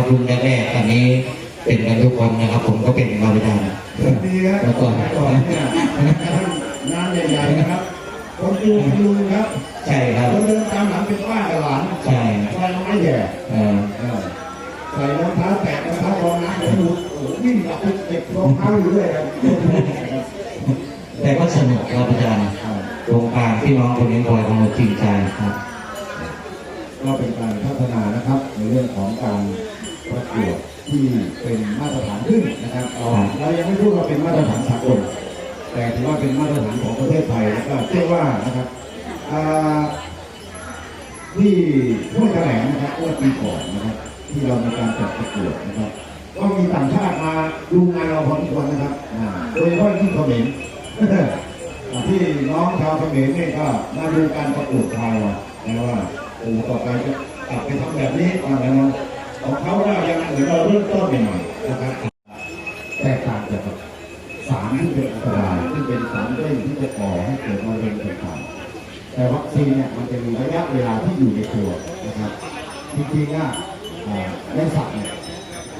นะครับรุ่นแรกๆตอนนี้เป็นกันทุกคนนะครับ ผมก็เป็นมาประจำดีครับแล้วก็ก่อนเนี่ยงานใหญ่ๆนะครับคนดูคนดูครับใช่ครับคนเดินตามหลังเป็นป้ากับหลานใช่ใส่รองเท้าแย่เออเออใส่รองเท้าแตะรองเท้ารองน้ำโอ้โหวิ่งกับเด็กรองเท้าอยู่ด้วยครับแต่ก็สนุกครับอาจารย์โครงการที่น้องคนนี้คอยของเราจริงใจครับ ก็เป็นการพัฒนานะครับในเรื่องของการ ประกวดที่เป็นมาตรฐานขึ้นนะครับเราเรายังไม่พูดว่าเป็นมาตรฐานสากล แต่ถือว่าเป็นมาตรฐานของประเทศไทยแล้วก็เชื่อว่านะครับอ่าที่ห้วยแถลงนะครับเมื่อปีก่อนนะครับ ที่เรามีการจัดประกวดนะครับก็มีต่างชาติมาดูงานเราพอสมควรนะครับอ่าโดยเฉพาะที่เขมรอ่าที่น้องชาวเขมรเนี่ยก็มาดูการประกวดไทยนะว่าโอ้ต่อไปจะกลับไปทำแบบนี้อะไรนะ ของเขาก็ยังเหมือนเราเริ่มต้นใหม่นะครับแตกต่างจากสารที่เป็นอันตรายที่เป็นสารเร่งที่จะก่อให้เกิดมะเร็งต่างๆแต่วัคซีนเนี่ยมันจะมีระยะเวลาที่อยู่ในตัวนะครับจริงๆอะอ่าในสัตว์เนี่ย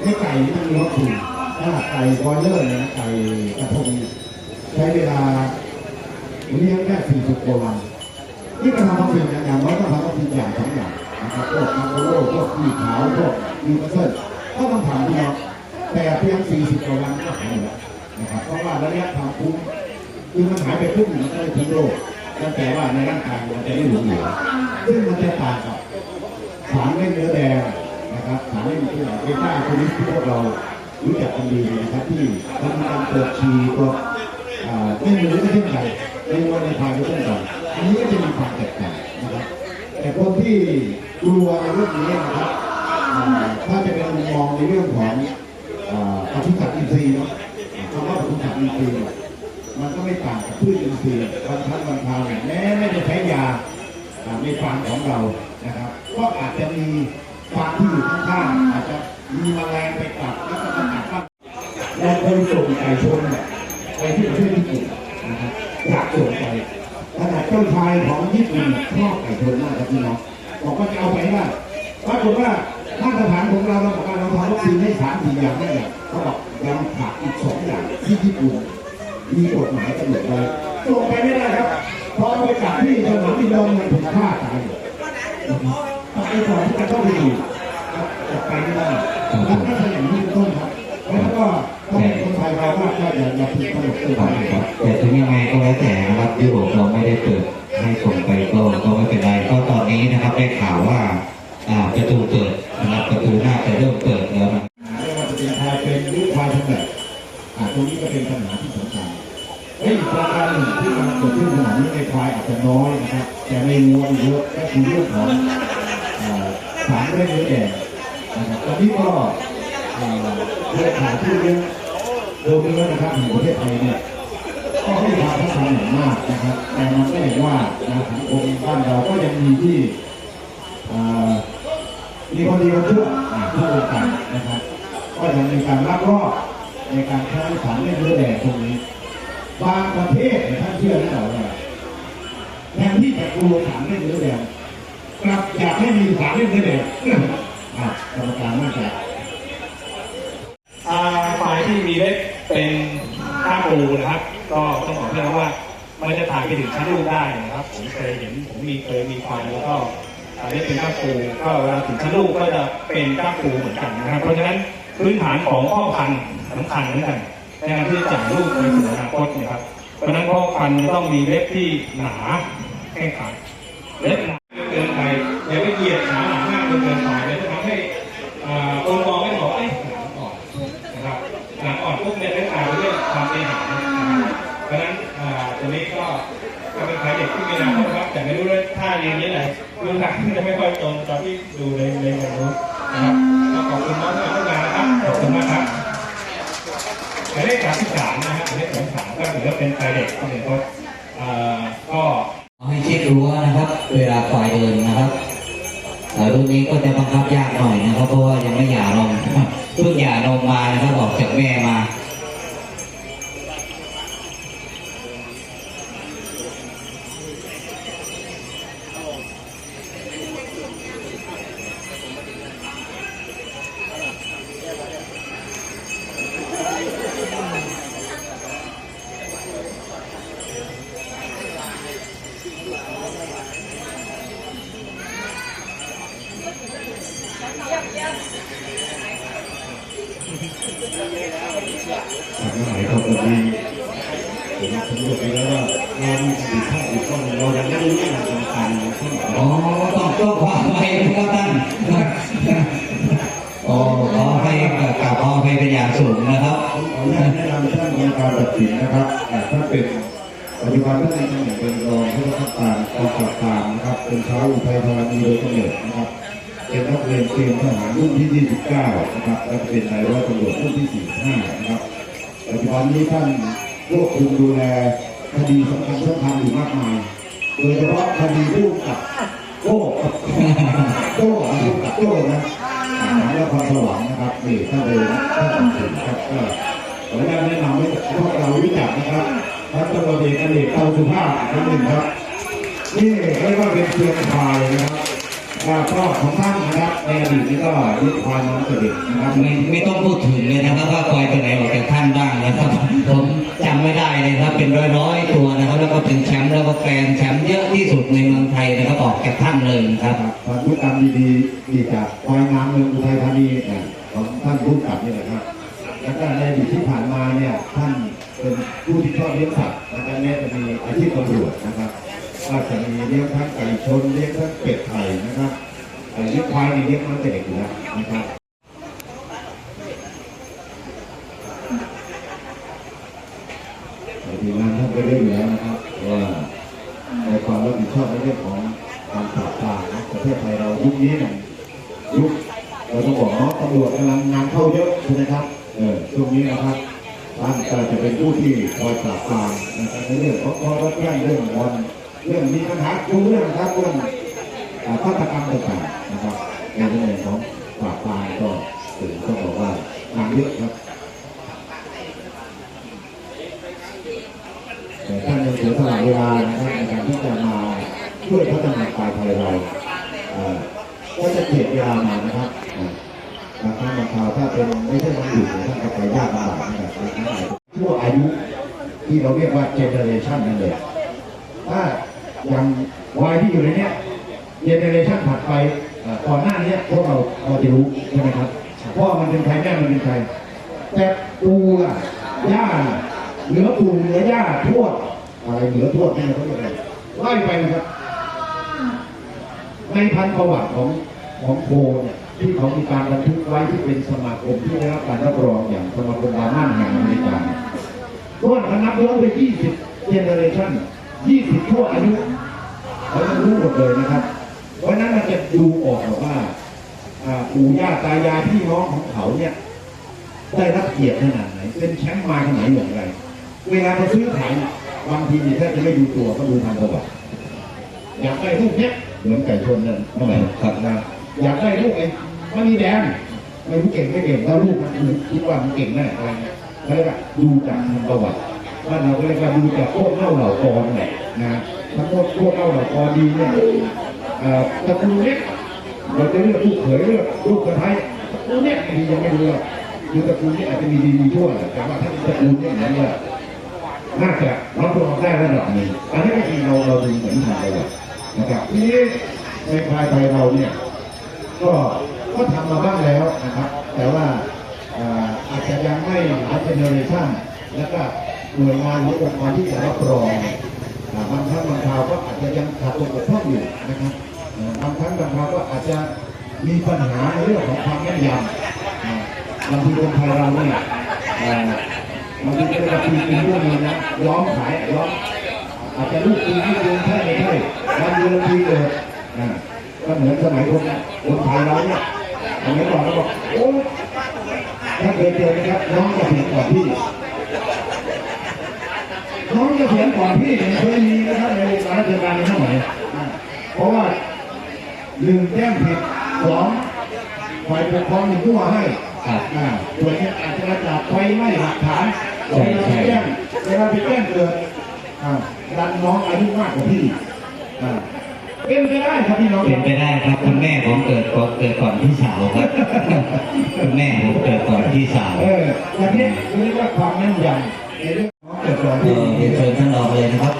ในไก่นี่มันมีวัคซีนถ้าไก่บอยเลอร์เนี่ยนะไก่กระทงใช้เวลาเลี้ยงแค่40กว่าวันนี่การทำวัคซีนเนี่ยอย่างน้อยต้องทำวัคซีนอย่างสองอย่าง นะครับพวกอัลโลพวกขี้ขาวพวกยูเซอร์ก็ต้องทำที่เราแต่เพียง 40กว่าวันก็หายหมดนะครับเพราะว่าระยะทำคุ้มคือมันหายไปครึ่งหนึ่งก็เลยทิ้งโรคตั้งแต่ว่าในร่างกายมันจะไม่หลงเหลือซึ่งมันจะต่างกับสารเล่นเนื้อแดงนะครับสารเล่นที่เบต้าตัวนี้ที่พวกเรารู้จักกันดีนะครับที่มันมีการเปิดชีตัวอ่าไม่มีก็เช่นกันในวัวในพายก็เช่นกันอันนี้ก็จะมีความแตกต่างนะครับแต่คนที่ กลัวในเรื่องนี้นะครับถ้าจะเป็นมุมมองในเรื่องของอ่าปฏิสัตว์อินทรีย์เนาะคำว่าปฏิสัตว์อินทรีย์เนี่ยมันก็ไม่ต่างกับพืชอินทรีย์บางครั้งบางคราวเนี่ยแม้ไม่ได้ใช้ยาในฟาร์มของเรานะครับ ก็อาจจะมีฟาร์มที่อยู่ข้างๆอาจจะมีแมลงไปกัดแล้วก็มากัดบ้างเราเคยส่งไก่ชนไปที่ประเทศญี่ปุ่นนะครับอยากส่งไปขนาดเจ้าชายของญี่ปุ่นชอบไก่ชนมากครับพี่น้อง บอกว่าจะเอาไปให้ได้ปรากฏว่ามาตรฐานของเราเราบอกว่าเราทำวัคซีนให้สามสี่อย่างได้เนี่ยเขาบอกยังขาดอีกสองอย่างที่ญี่ปุ่นมีกฎหมายกำหนดไว้ส่งไปไม่ได้ครับเพราะไปกัดที่สนามบินดอนมันถูกฆ่าตายต้อไปก่อนที่จะต้องไปอยู่ออกไปไม่ได้แล้วก็เป็นอย่างนี้เป็นต้นครับแล้วก็ต้องคนไทยเราว่าอย่าอย่าผิดกเกินคไปรับครับแต่ถึงยังไงก็แล้วแต่นะครับยุโรปเราไม่ได้เปิดให้ส่งาวว่าประตูเปิดนะครับประตูหน่าจะเริ่มเปิดแล้วนะไม่ว่าจะเป็นไทยเป็นยุคไทยทั้งแบบตรงนี้ก็เป็นปัญหาที่สำคัญและอีกประการหนึ่งที่มันเกิดขึ้นขณะนี้ในควายอาจจะน้อยนะครับ แต่ในวัวเยอะก็คือเรื่องของอ่าสารเล่นเนื้อแดงนะครับตอนนี้ก็เครือข่ายที่เลี้ยงโดยเนื้อนะครับในประเทศไทยเนี่ยก็ให้ความสำคัญอย่างมากนะครับ แต่มันก็เห็นว่านะสังคมบ้านเราก็ยังมีที่ มีคนดีคนชั่วอ่าทั่ววงการนะครับ ก็ยังมีการลักลอบในการใช้สารเล่นเนื้อแดงตรงนี้ บางประเทศท่านเชื่อหรือเปล่าแทนที่จะกลัวสารเล่นเนื้อแดงกลับอยากให้มีสารเล่นเนื้อแดงอะกรรมการน่าจะอ่าฝ่ายที่มีเล็บเป็นข้าปูนะครับ ก็ต้องบอกเพื่อนว่ามันจะถ่ายไปถึงชั้นลูกได้นะครับ ผมเคยเห็นผมมีเคยมีควายแล้วก็ อ่าเล็บเป็นข้าปูก็เวลาถึงชั้นลูกก็จะเป็นข้าปูเหมือนกันนะครับ เพราะฉะนั้นพื้นฐานของพ่อพันธุ์สำคัญเหมือนกันในการที่จะจ่ายลูกในสู่อนาคตนะครับ เพราะฉะนั้นพ่อพันธุ์ต้องมีเล็บที่หนาแข็งขันเล็บหนาเกินไปอย่าไปเหยียดหนาหนามากเกินไปเลยจะทำให้คนมองไม่บอกว่าเอ้หนาอ่อนนะครับหลังอ่อนปุ๊บเนี่ยเรื่องราวเรื่องความเป็นหานะครับเพราะฉนั้นตัวนี้ก็ก็เป็นใครเด็กที่มีนาคตครับแต่ไม่รู้ว่าท่าเรียนนี้ไหน รุ่นหลังจะไม่ค่อยตรงตอนที่ดูในในในนู้นนะครับก็ขอบคุณน้องที่มาร่วมงานนะครับขอบคุณมากครับหมายเลขสามสิบสามนะครับหมายเลขสามสามก็ถือว่าเป็นใครเด็กที่เป็นคนอ่าก็ให้เช็ครั้วนะครับ เวลาควายเดินนะครับแต่รุ่นนี้ก็จะบังคับยากหน่อยนะครับเพราะว่ายังไม่หย่านมเพิ่งหย่านมมานะครับออกจากแม่มา เป็นเตรียมทหารรุ่นที่ 29 นะครับ และเป็นนายร้อยตำรวจรุ่นที่ 45 นะครับปัจจุบันนี้ท่านควบคุมดูแลคดีสำคัญสำคัญอยู่มากมาย โดยเฉพาะคดีผู้กับโก้กับโก้ผู้กับโก้นะอ่าและความสวรรค์นะครับนี่ท่านเลยท่านตัดสินครับก็ขออนุญาตแนะนำให้พวกเรารู้จักนะครับท่านตำรวจเอกอเนกเตาสุภาพท่านหนึ่งครับนี่เรียกว่าเป็นเครือข่ายนะครับ อ่าพ่อของท่านนะครับในอดีตนี่ก็ยึดควายน้องเสด็จนะครับไม่ไม่ต้องพูดถึงเลยนะครับว่าควายตัวไหนออกจากท่านบ้างนะครับ ผมจำไม่ได้เลยครับเป็นร้อยร้อยๆตัวนะครับ แล้วก็เป็นแชมป์แล้วก็แกรนด์แชมป์เยอะที่สุดในเมืองไทยนะครับออกจากท่านเลยนะครับพันธุกรรมดีๆที่จากควายงามเมืองอุทัยธานีนะของท่านผู้กับนี่แหละครับแล้วก็ในอดีตที่ผ่านมาเนี่ยท่านเป็นผู้ที่ชอบเลี้ยงสัตว์แล้วก็เนี่ยจะมีอาชีพตำรวจนะครับ ก็จะมีเลี้ยงทั้งไก่ชนเลี้ยงทั้งเป็ดไข่นะครับเอ่อเลี้ยงควายเลี้ยงมาตั้งแต่เด็กอยู่แล้วนะครับทีมงานท่านก็ได้อยู่แล้วนะครับว่าในความรับผิดชอบในเรื่องของการปราบปรามนะประเทศไทยเรายุคนี้เนี่ยยุคเราต้องบอกเนาะตำรวจกำลังงานเข้าเยอะใช่ไหมครับเออช่วงนี้นะครับท่านก็จะเป็นผู้ที่คอยปราบปรามนะครับในเรื่องของคอร์รัปชันเรื่องบอล เรื่องมีปัญหาทุกเรื่องนะครับเรื่องอ่าฆาตกรรมต่างๆนะครับในเรื่องของปราบปรามก็ถือต้องบอกว่างานเยอะครับแต่ท่านยังเสียสละเวลานะครับในการที่จะมาช่วยพัฒนาควายไทยเราก็จะเกลียดเวลามานะครับอ่าบางครั้งบางคราวถ้าเป็นไม่ใช่วันหยุดท่านก็ไปยากลำบากนะครับบางครั้งอาจจะชั่วอายุที่เราเรียกว่าเจเนเรชันนั่นเองถ้า อย่างวัยที่อยู่ในเนี้ยเจเนเรชันถัดไปก่อนหน้านี้พวกเราพอจะรู้ใช่ไหมครับพ่อมันเป็นใครแม่มันเป็นใครแต่ปูล่ะย่าล่ะเหนือปูเหนือย่าทวดอะไรเหนือทวดนี่เขาเรียกอะไรไล่ไปนะครับ ในพันประวัติของของโคเนี่ยที่เขามีการบันทึกไว้ที่เป็นสมาคมที่ได้รับการรับรองอย่างสมาคมบาร์มันแห่งอเมริกาเนี่ยต้นเขานับย้อนไป 20 เจเนอเรชัน20 ทั่วอายุ เขาจะรู้หมดเลยนะครับ เพราะนั้นเราจะดูออกว่าอู่ย่าตายายพี่น้องของเขาเนี่ยได้รับเกียรติขนาดไหน เป็นแชมป์มาขนาดไหนอย่างไร เวลาเขาซื้อขายบางทีมีแทบจะไม่ดูตัวก็ดูทางประวัติอยากได้ลูกเนี้ยเหมือนไก่ชนนั่นทำไมครับนะอยากได้ลูกไอ้มันมีแดงไม่รู้เก่งไม่เก่งแล้วลูกมันคือคิดว่ามันเก่งแน่อะไรเงี้ยแล้วก็ดูจากทางประวัติบ้านเราก็เรียกว่าดูจากพวกเล่าเหล่ากรเนี่ยนะ ถ้าพวกพวกเล่าเหล่ากรดีเนี่ยตระกูลเนี้ยเราจะเลือกลูกเขยเลือกลูกสะใภ้ตระกูลเนี้ยดียังไม่รู้หรอกคือตระกูลนี้อาจจะมีดีมีชั่วแต่ว่าถ้าตระกูลเนี่ยนั้นเนี่ยน่าจะรับรองได้ระดับหนึ่งอันนี้ก็คือเราเราดูเหมือนทางไปเลยนะครับทีนี้ในภายไทยเราเนี่ยก็ก็ทำมาบ้างแล้วนะครับ แต่ว่าอาจจะยังไม่หลายเจเนอเรชันแล้วก็หน่วยงานหรือองค์กรที่จะรับรอง บางครั้งบางคราวก็อาจจะยังขาดตกบกพร่องอยู่นะครับบางครั้งบางคราวก็อาจจะมีปัญหาในเรื่องของความแม่นยำบางทีคนไทยเราเนี่ยบางทีเป็นกระปีเป็นเรื่องนึงนะย้อมขายย้อมอาจจะลูกปีที่เดือนใช่ไม่ใช่วันเดือนปีเกิดอ่าก็เหมือนสมัยคนคนไทยเราเนี่ยสมัยก่อนเราบอกโอ้ถ้าเคยเจอนะครับน้องจะเสียงก่อนพี่ น้องจะเสียงก่อนพี่เคยมีนะครับในวงการราชการในสมัยอ่าเพราะว่าหนึ่งแจ้งผิดสองฝ่ายปกครองหนึ่งผู้มาให้ครับอ่าส่วนนี้อาจจะมาจากไฟไหม้หลักฐานเวลาไปแจ้งเวลาไปแจ้งเกิดอ่าดันน้องอายุมากกว่าพี่เป็นไปได้ครับพี่น้องเป็นไปได้ครับคุณแม่ผมเกิดก่อนเกิดก่อนพี่สาวครับคุณแม่ผมเกิดก่อนพี่สาวเอออย่างนี้เรียกว่าความแม่นยำ เรื่องของเกิดก่อนที่เรียนเชิญท่านรองเลยนะครับ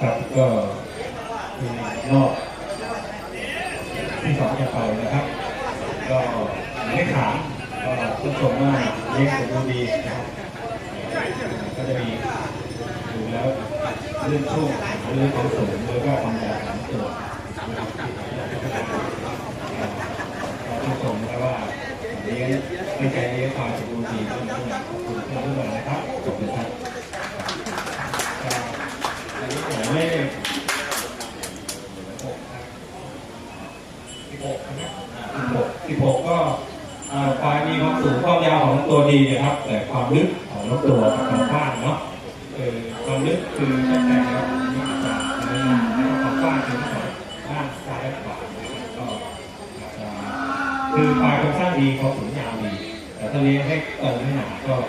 ค ก็มีรอบที่สองจะไปนะครับ ก็ไม่ขามก็ทุกชมว่าเลี้ยงสมบูรณ์ดีนะครับก็จะมีดูแล้วเรื่องช่วงเรื่องของสูงแล้วก็ความใหญ่ของตัวก็ทุกชมแล้วว่าเลี้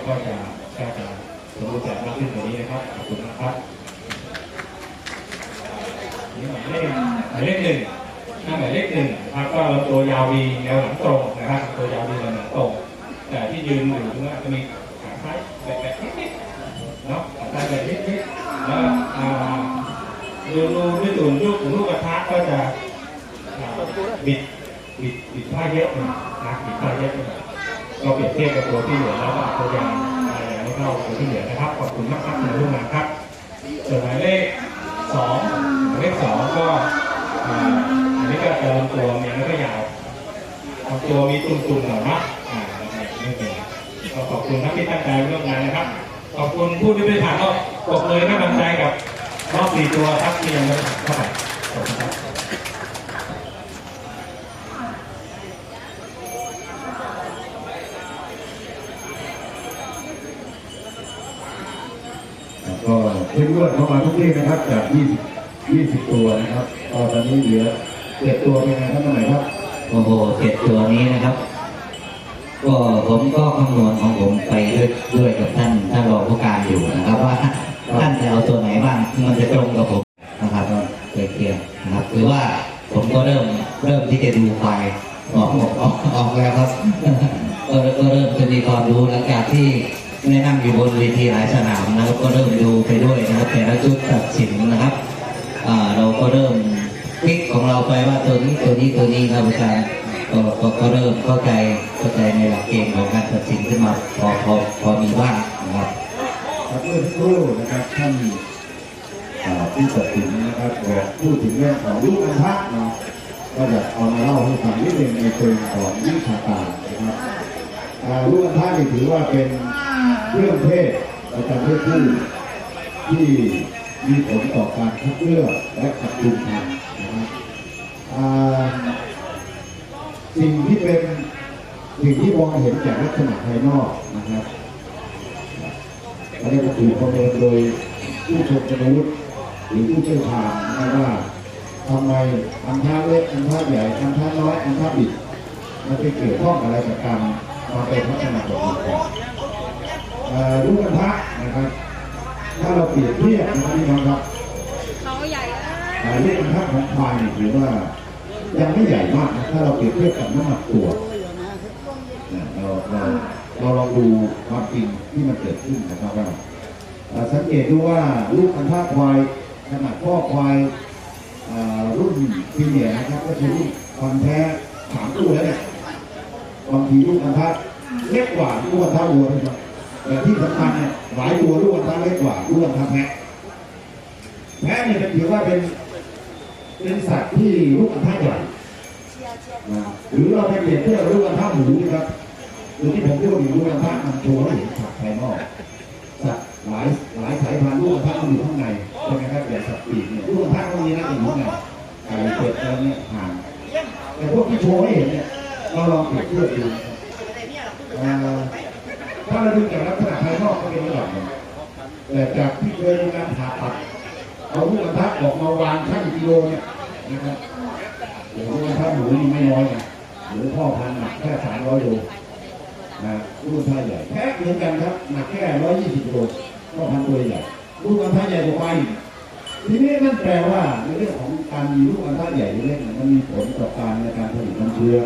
ก็จะก็จะสมบูรณ์แบบมากขึ้นกว่านี้นะครับขอบคุณนะครับนี่หมายเลขหมายเลขหนึ่งหน้าหมายเลขหนึ่งนะครับก็ลำตัวยาวดีแนวหลังตรงนะครับลำตัวยาวดีแนวหลังตรงแต่ที่ยืนอยู่ตรงนั้นจะมีขาซ้ายแบบแบบนิดๆเนาะขาซ้ายแบบนิดๆแล้วอ่าดูดูด้วยตุ่นลูกลูกกระทะก็จะบิดบิดบิดผ้าเยอะหน่อยนะบิดผ้าเยอะน่ อยก็เปรียบเทียบกับตัวที่เหลือแล้วก็ตัวยางไม่เท่าตัวที่เหลือนะครับ ขอบคุณมากครับคุณลูกงานครับ ส่วนหมายเลขสองหมายเลขสองก็อันนี้ก็จะลำตัวเนี่ยไม่ก็ยาวตัวมีตุ่มๆหน่อยนะอ่าไม่เป็นก็ขอบคุณครับที่ตั้งใจร่วมงานนะครับ ขอบคุณผู้ที่บริหารก็ปรบมือให้กำลังใจกับรอบสี่ตัวครับที่ยังไม่ได้เข้าไปขอบคุณครับ ก็เพิ่งรวดเข้ามาทุกที่นะครับ จาก 20 20 ตัวนะครับก็ตอนนี้เหลือเจ็ดตัวเป็นไงท่านท่านไหนครับ โอ้โหเจ็ดตัวนี้นะครับ ก็ผมก็คำนวณของผมไปด้วยด้วยกับท่านท่านรองผู้การอยู่นะครับว่าท่านจะเอาตัวไหนบ้างมันจะตรงกับผมนะครับเกลียร์นะครับหรือว่าผมก็เริ่มเริ่มที่จะดูไฟล์ออกออกออกออกแล้วครับ ก็ก็เริ่มจะมีความรู้หลังจากที่ ได้นั่งอยู่บนเวทีหลายสนามนะครับก็เริ่มดูไปด้วยนะครับ แต่ละชุดตัดสินนะครับอ่าเราก็เริ่มคลิกของเราไปว่าตัวนี้ตัวนี้ตัวนี้ครับอาจารย์ก็ก็ก็เริ่มเข้าใจเข้าใจในหลักเกณฑ์ของการตัดสินขึ้นมาพอพอพอมีบ้างนะครับครับเมื่อสักครู่นะครับท่านอ่าที่ตัดสินนะครับบอกพูดถึงเรื่องของลูกอันทะเนาะก็จะเอามาเล่าให้ฟังนิดนึงในเชิงของวิชาการนะครับอ่า ลูกอันทะนี่ถือว่าเป็นเครื่องเทศประจำเพศผู้ที่มีผลต่อการคัดเลือกและขับจุนพันนะครับสิ่งที่เป็นสิ่งที่มองเห็นจากลักษณะภายนอกนะครับอันนี้ก็ถูกประเมินโดยผู้ชมจนุษย์หรือผู้เชี่ยวชาญนะว่าทำไมอันท่าเล็กอันท่าใหญ่อันท่าน้อยอันท่าบิดมันไปเกี่ยวข้องอะไรกับการ มาเป็นพัฒนาของมันเอ่อรูปอันท่านะครับ ถ้าเราเปรียบเทียบนะครับพี่น้องครับเขาใหญ่เลยอ่าเรื่องอันท่าของควายเนี่ยถือว่ายังไม่ใหญ่มากนะถ้าเราเปรียบเทียบกับน้ำหนักตัวนะเราเราเราลองดูความจริงที่มันเกิดขึ้นนะครับว่าอ่าสังเกตดูว่าลูกพันธุ์ท่าควายขนาดพ่อควายอ่ารุ่นพรีเมียร์นะครับก็คือรุ่นพันธุ์แท้สามตัวแล้วเนี่ย บางทีลูกพันท่าเล็กกว่าลูกพันท่าวัวนะครับแต่ที่สำคัญเนี่ยหลายตัวลูกพันท่าเล็กกว่าลูกพันท่าแพะแพะเนี่ยเป็นถือว่าเป็นเป็นสัตว์ที่ลูกพันท่าใหญ่หรือเราไปเปรียบเทียบลูกพันท่าหมูนะครับหรือที่ผมพูดถึงลูกพันท่ามันโชว์ให้เห็นสัตว์ภายนอกสัตว์หลายหลายสายพันธุ์ลูกกระทะมันอยู่ข้างในใช่ไหมครับอย่างสัตว์ปีกเนี่ยลูกกระทะมันมีนะอยู่ข้างในไก่เป็ดอะไรเนี่ยห่างแต่พวกที่โชว์ให้เห็นเนี่ย เราลองเปรียบเทียบดูอ่อถ้าเราดูจากลักษณะภายนอกก็เป็นระดับหนึ่งแต่จากที่เคยมีการผ่าตัดเอาลูกกระทะออกมาวางชั่งกิโลเนี่ยนะครับโอ้โหลูกกระทะหมูนี่ไม่น้อยนะหรือพ่อพันหนักแค่สามร้อยโลนะรุ่นท่าใหญ่แพ็คเหมือนกันครับหนักแค่ร้อยยี่สิบโลก็พันตัวใหญ่ลูกอันท่าใหญ่กว่าไปทีนี้นั่นแปลว่าในเรื่องของการมีลูกอันท่าใหญ่เล็กมันมีผลต่อการในการผลิตน้ำเชื้อ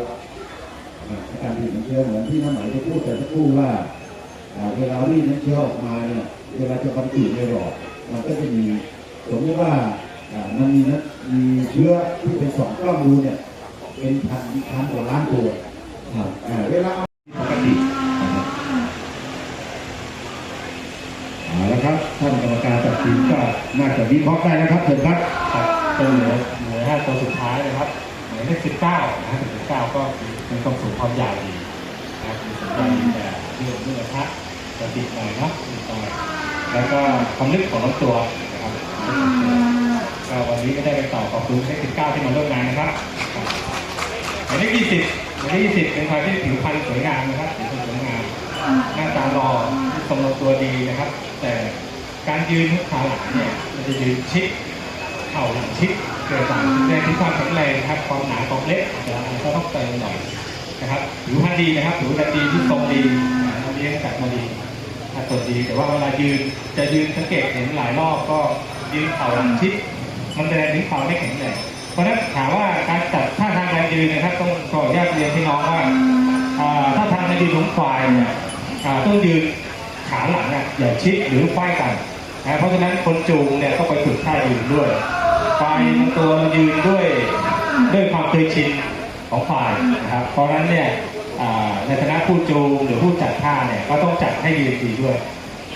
การผลิตน้ำเชื้อเหมือนที่น้ำไหมได้พูดแต่สักครู่ว่าเวลารีดน้ำเชื้อออกมาเนี่ยเวลาจะบรรจุในหลอดมันก็จะมีสมมติว่ามันมีนะมีเชื้อที่เป็นสองกล้องรูเนี่ยเป็นพันพันกว่าล้านตัวครับเวลาเอาปกตินะครับเอาละครับท่านกรรมการตัดสินก็น่าจะวิเคราะห์ได้นะครับเชิญครับครับก็เหลือเหลือห้าตัวสุดท้ายนะครับหมายเลขสิบเก้านะสิบเก้าก็มี ความสูงความยาวดีนะมีสัญญาณแต่เรื่องเรื่องกระทะจะติดหน่อยเนาะติดหน่อยแล้วก็ความลึกของลำตัวนะครับก็วันนี้ก็ได้ไปต่อขอบคุณเลขสิบเก้าที่มาร่วมงานนะครับหมายเลขยี่สิบหมายเลขยี่สิบเป็นควายที่ผิวพรรณสวยงามนะครับผิวพรรณสวยงามหน้าตาหล่อทรงตัวดีนะครับ แต่การยืนทุกขาหลังเนี่ยมันจะยืนชิด เข่าหลังชิดเกิดจากแรงที่ความแข็งแรงนะครับความหนาของเล็บอาจจะอาจะต้องเติมหน่อยนะครับผิวพรรณดีนะครับผิวพรรณดีที่ทรงดีเราเลี้ยงจัดมาดีถ้าตัวดี แต่ว่าเวลายืนจะยืนสังเกตเห็นหลายรอบก็ยืนเข่าหลังชิดมันแสดงถึงควาไม่แข็งแรงเพราะนั้นถามว่าการจัดท่าทางการยืนนะครับต้องขออนุญาตเรียนพี่น้องว่าอ่าทางการยืนของควายเนี่ยต้องยืนขาหลังอะอย่าชิดหรือไขว้กันนะเพราะฉะนั้นคนจูงเนี่ยต้องไปฝึกท่ายืนด้วย ควายบางตัวยืนด้วยด้วยความเคยชินของควายนะครับ เพราะฉะนั้นเนี่ยอ่าในฐานะผู้จูงหรือผู้จัดท่าเนี่ยก็ต้องจัดให้ยืนดีด้วย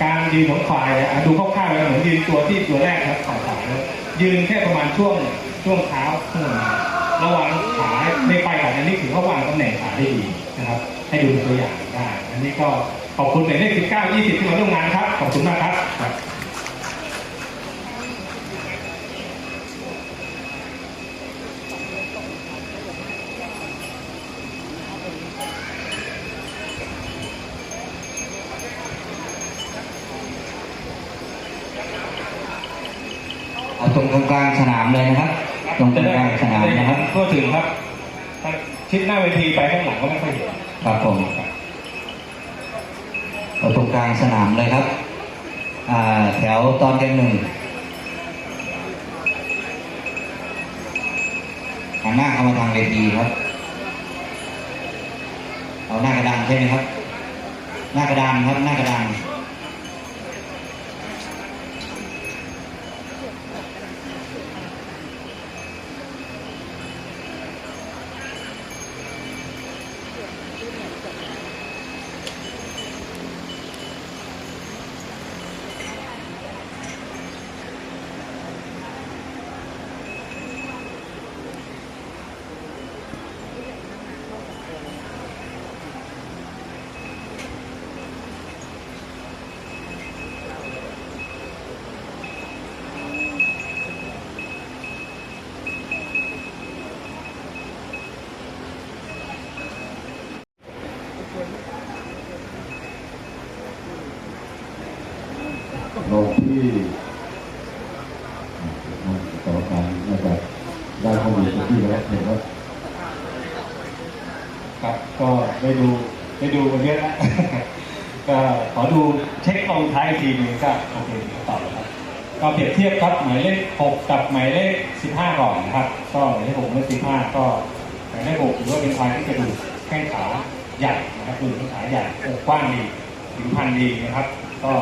การยืนของควายเนี่ยดูคร่าวๆแล้วเหมือนยืนตัวที่ตัวแรกครับขาขวาเนี่ยยืนแค่ประมาณช่วงช่วงเท้าช่วงนี้ระหว่างขาในไปกับอันนี้ถือว่าวางตำแหน่งขาได้ดีนะครับ ให้ดูเป็นตัวอย่างได้อันนี้ก็ขอบคุณหมายเลข19 20 ที่มาร่วมงานครับ ขอบคุณมากครับ ครับเอาตรงกลางสนามเลยนะครับตรงกลางสนามนะครับทั่วถึงครับถ้าชิดหน้าเวทีไปข้างหลังก็ไม่ค่อยเห็นครับผมเอาตรงกลางสนามเลยครับอ่าแถวตอนเกมหนึ่งหันหน้าเข้ามาทางเวทีครับ เอาหน้ากระดานใช่ไหมครับ หน้ากระดานครับหน้ากระดาน ที่กรรมการน่าจะได้ข้อมูลที่แล้วเห็นว่าครับก็ได้ดูได้ดูกันเยอะแล้วก็ขอดูเช็คลงท้ายทีหนึงก็โอเคต่อเลยครับก็เปรียบเทียบครับหมายเลข 6 กับหมายเลข 15 ก่อนนะครับ ก็หมายเลข6หมายเลข15 ก็หมายเลข6ถือว่าเป็นควายที่กระดูกแข้งขาใหญ่นะครับกระดูกแข้งขาใหญ่กกว้างดีผิวพรรณดีนะครับ ก็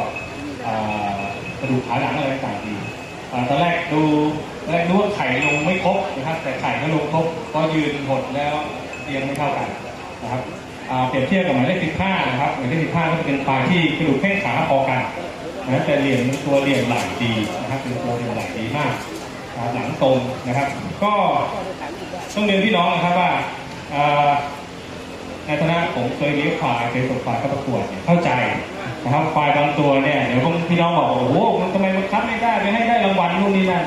อ่า กระดูกขาหลังอะไรต่างดีตอนแรกดูตอนแรกดูว่าไข่ลงไม่ครบนะครับ แต่ไข่ก็ลงครบก็ยืนหดแล้วเรียงไม่เท่ากันนะครับเปรียบเทียบกับหมายเลข15นะครับหมายเลข15ก็จะเป็นควายที่กระดูกแข้งขาพอกันนะแต่เหลี่ยมเป็นตัวเหลี่ยมไหล่ดีนะครับเป็นตัวเหลี่ยมไหล่ดีมากหลังตรงนะครับ ก็ต้องเรียนพี่น้องนะครับว่าในฐานะผมเคยเลี้ยงควายเคยส่งควายเข้าประกวดเข้าใจ นะครับควายบางตัวเนี่ยเดี๋ยวพี่น้องบอกว่าโอ้โหมันทำไมมันคัดไม่ได้ไม่ให้ได้รางวัลนู่นนี่นั่น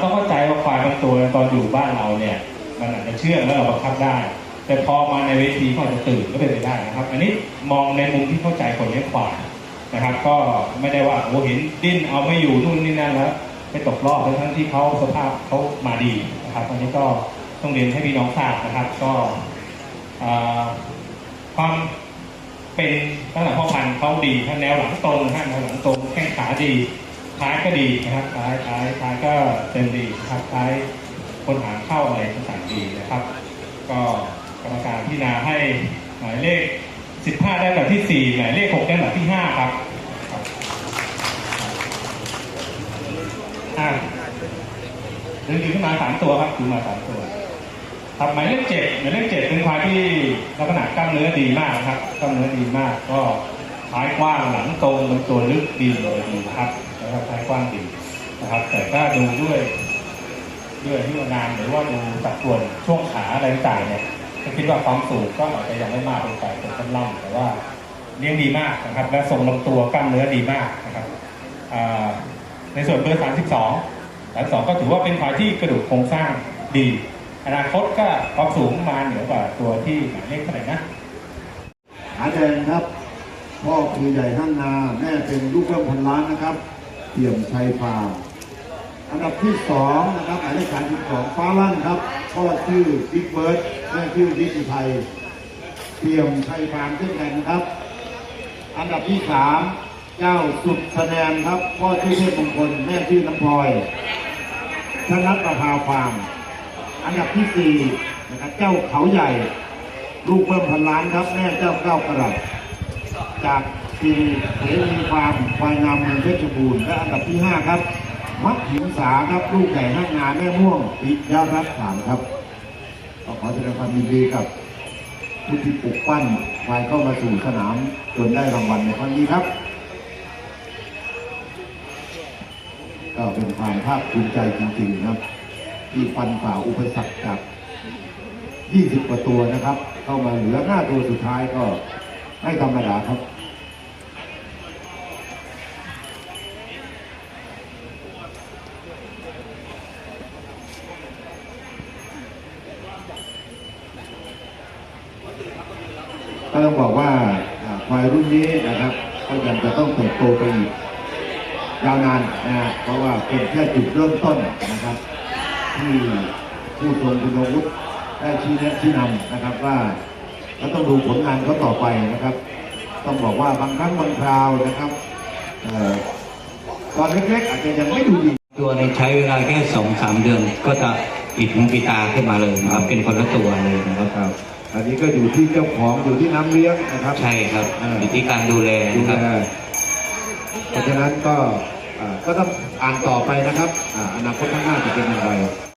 ต้องเข้าใจว่าควายบางตัวตอนอยู่บ้านเราเนี่ยมันอาจจะเชื่องแล้วเราบังคับได้ แต่พอมาในเวทีเขาอาจจะตื่นก็เป็นไปได้นะครับ อันนี้มองในมุมที่เข้าใจคนเลี้ยงควายนะครับ ก็ไม่ได้ว่าโอ้โหเห็นดิ้นเอาไม่อยู่นู่นนี่นั่นแล้วไปตกรอบทั้งที่เขาสภาพเขามาดีนะครับอันนี้ก็ต้องเรียนให้พี่น้องทราบนะครับ ก็ความ เป็นตั้งแต่พ่อพันธุ์เขาดีทั้งแนวหลังตรงทั้งแนวหลังตรงแข้งขาดีท้ายก็ดีนะครับท้ายท้ายท้ายก็เต็มดีครับท้ายคนหางเข้าอะไรต่างๆดีนะครับ ก็กรรมการพิจารณาให้หมายเลข 15 ได้แบบที่ 4 หมายเลข 6 ได้แบบที่5ครับครับอ่าดึงดีขึ้นมาสามตัวครับดึงมาสามตัว ครับหมายเลขเจ็ดหมายเลขเจ็ดเป็นควายที่ลักษณะกล้ามเนื้อดีมากครับกล้ามเนื้อดีมาก ก็ท้ายกว้างหลังตรงลำตัวลึกดีเลยดีครับนะครับท้ายกว้างดีนะครับ แต่ถ้าดูด้วยด้วยที่งานหรือว่าดูสัดส่วนช่วงขาอะไรต่างเนี่ยก็คิดว่าความสูงก็อาจจะยังไม่มากเป็นไปเป็นต้นล่ำแต่ว่าเลี้ยงดีมากนะครับ และทรงลำตัวกล้ามเนื้อดีมากนะครับในส่วนเบอร์32สามสองก็ถือว่าเป็นควายที่กระดูกโครงสร้างดี อนาคตก็ความสูงมาเหนือกว่าตัวที่หมายเลขเท่าไหร่นะขาแดงครับ พ่อคือใหญ่ห้างนา แม่เป็นลูกเริ่มพันล้านนะครับเปี่ยมชัยฟาร์มอันดับที่สองนะครับหมายเลขสามสิบสองฟ้าลั่นครับพ่อชื่อบิ๊กเบิร์ดแม่ชื่อบิ๊กอุทัยเปี่ยมชัยฟาร์มเช่นกันครับ อันดับที่สามเจ้าสุดแสดงครับ พ่อชื่อเทพมงคลแม่ชื่อน้ำพลอยชนัดประภาฟาร์ม อันดับที่สี่นะครับเจ้าเขาใหญ่ ลูกเพิ่มพันล้านครับแม่เจ้าเก้ากระดับจากทีมเสรีฟาร์มควายงามเมืองเพชรบูรณ์และอันดับที่ห้าครับ มัดหิงสาครับลูกใหญ่ห้างงานแม่ม่วงปิยารัตน์สามครับก็ขอแสดงความยินดีกับผู้ที่ปลุกปั้นควายเข้ามาสู่สนามจนได้รางวัลในครั้งนี้ครับก็เป็นความภาคภูมิใจจริงๆครับ ที่ฟันฝ่าอุปสรรคจาก 20 กว่าตัวนะครับ เข้ามาเหลือ 5 ตัวสุดท้ายก็ไม่ธรรมดาครับก็ต้องบอกว่าควายรุ่นนี้นะครับก็ยังจะต้องเติบโตไปอีกยาวนานนะเพราะว่าเป็นแค่จุดเริ่มต้นนะครับ ที่ผู้ทรงคุณวุฒิได้ชี้แนะชี้นำนะครับว่าก็ต้องดูผลงานเขาต่อไปนะครับ ต้องบอกว่าบางครั้งบางคราวนะครับเอ่อตอนเล็กๆอาจจะยังไม่ดูดีตัวในใช้เวลาแค่สองสามเดือน ก็จะปิดหูปิดตาขึ้นมาเลยนะครับ เป็นคนละตัวเลยนะครับครับอันนี้ก็อยู่ที่เจ้าของอยู่ที่น้ำเลี้ยงนะครับ ใช่ครับอยู่ที่การดูแลดูนะคแลรับเพราะฉะนั้นก็อ่า ก็ต้องอ่านต่อไปนะครับออนาคตข้างหน้าจะเป็นอย่างไร